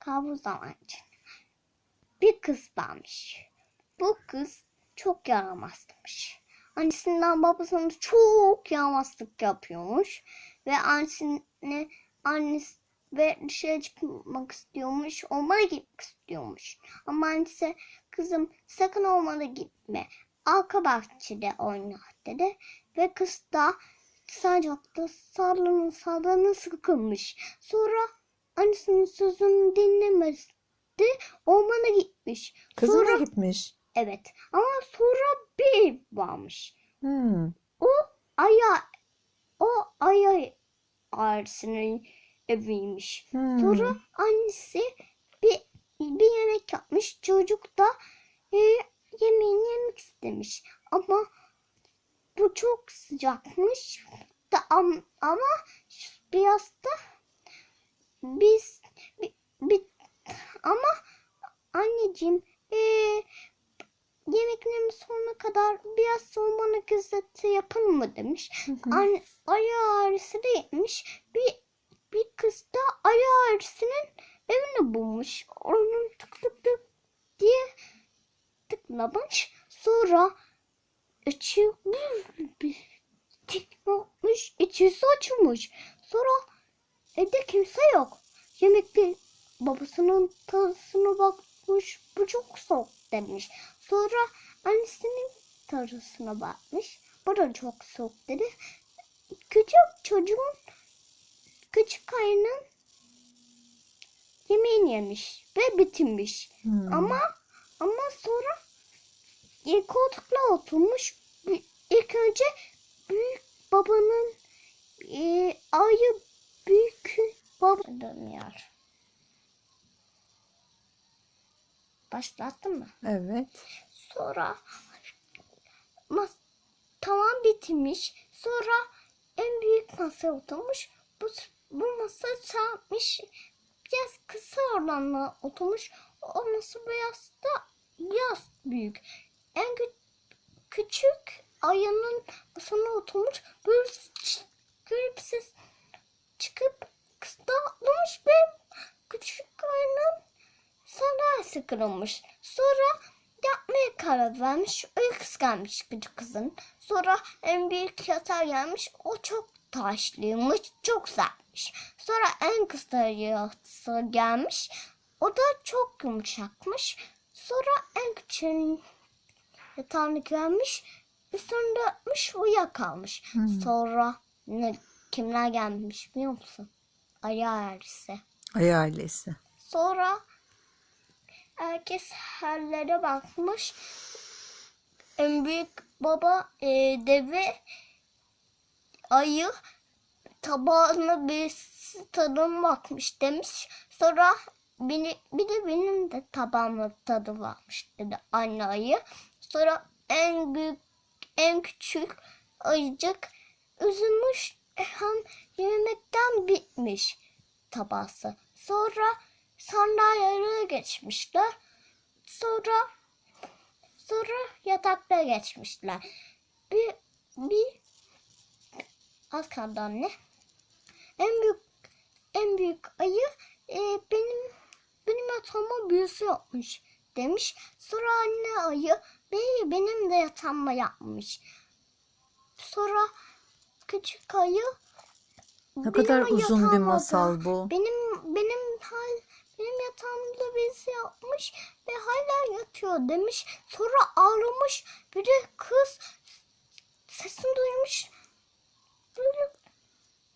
kabus için. Bir kız varmış. Bu kız çok yaramazmış. Annesinden babasından çok yaramazlık yapıyormuş. Ve annesine annesi ve dışarı çıkmak istiyormuş. Ormana gitmek istiyormuş. Ama annesi kızım sakın ormana gitme. Arka bahçede oyna dedi. Ve kız da sıcakta sallanı sallanı sıkılmış. Sonra annesinin sözünü dinlemedi. Ormana gitmiş. Kızı Sonra mı gitmiş? evet ama sonra bir varmış. Hmm. O aya o aya ailesinin eviymiş. Hmm. Sonra annesi bir bir yemek yapmış. Çocuk da e, yemeğini yemek istemiş. Ama bu çok sıcakmış. Da, am- ama biraz da biz bi- bi- ama anneciğim e, yemeklerin sonuna kadar biraz soğumana gazete yapın mı demiş. Hı hı. An ayı ağrısı da yetmiş. Bir, bir kız da ayı ağrısının evini bulmuş. Onun tık tık tık diye tıklamış. Sonra içi bir tik olmuş. İçisi açılmış. Sonra evde kimse yok. Yemekte babasının tadısına bakmış. Bu çok soğuk demiş. Sonra annesinin tadısına bakmış. Bu da çok soğuk dedi. Küçük çocuğun küçük ayının yemeğini yemiş ve bitirmiş. Hmm. Ama ama sonra e, koltukla oturmuş. İlk önce büyük babanın e, ayı büyük baba dönüyor. Başlattın mı? Evet. Sonra mas tamam bitmiş. Sonra en büyük masaya oturmuş. Bu, bu masa çarpmış. Biraz kısa olanla oturmuş. O masa biraz da biraz büyük. En kü- küçük ayının masasına oturmuş. Böyle bir ses atlamış ve küçük ayının sandalyesi kırılmış. Sonra yapmaya karar vermiş. O kıskanmış küçük kızın. Sonra en büyük yatar gelmiş. O çok taşlıymış. Çok sertmiş. Sonra en kısa yatağı gelmiş. O da çok yumuşakmış. Sonra en küçüğün yatağını gelmiş. Üstünde yatmış uyuyakalmış. Hmm. Sonra ne, kimler gelmiş biliyor musun? Ayı ailesi. Ayı ailesi. Sonra herkes hallere bakmış. En büyük baba e, deve ayı tabağına bir tadına bakmış demiş. Sonra beni, bir de benim de tabağımda tadı varmış dedi anne ayı. Sonra en büyük en küçük ayıcık üzülmüş bitmiş tabası. Sonra sandalyelere geçmişler. Sonra sonra yataklara geçmişler. Bir bir az kaldı anne. En büyük en büyük ayı e, benim benim yatağıma büyüsü yapmış demiş. Sonra anne ayı "Bey, benim de yatağıma yapmış. Sonra küçük ayı Ne "Benim kadar uzun bir masal bu. benim benim hal benim yatağımda birisi yapmış ve hala yatıyor demiş. Sonra ağlamış. Bir de kız sesini duymuş. Böyle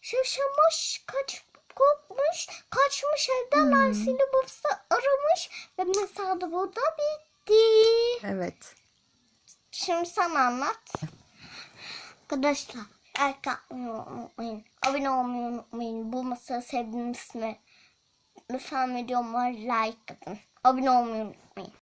şaşırmış, kaç korkmuş, kaçmış evden Hmm. annesiyle babası aramış ve masal da burada bitti. Evet. Şimdi sen anlat. Arkadaşlar like atmayı unutmayın. Abone olmayı unutmayın. Bu masayı sevdiniz mi? Lütfen videoma like atın. Abone olmayı unutmayın.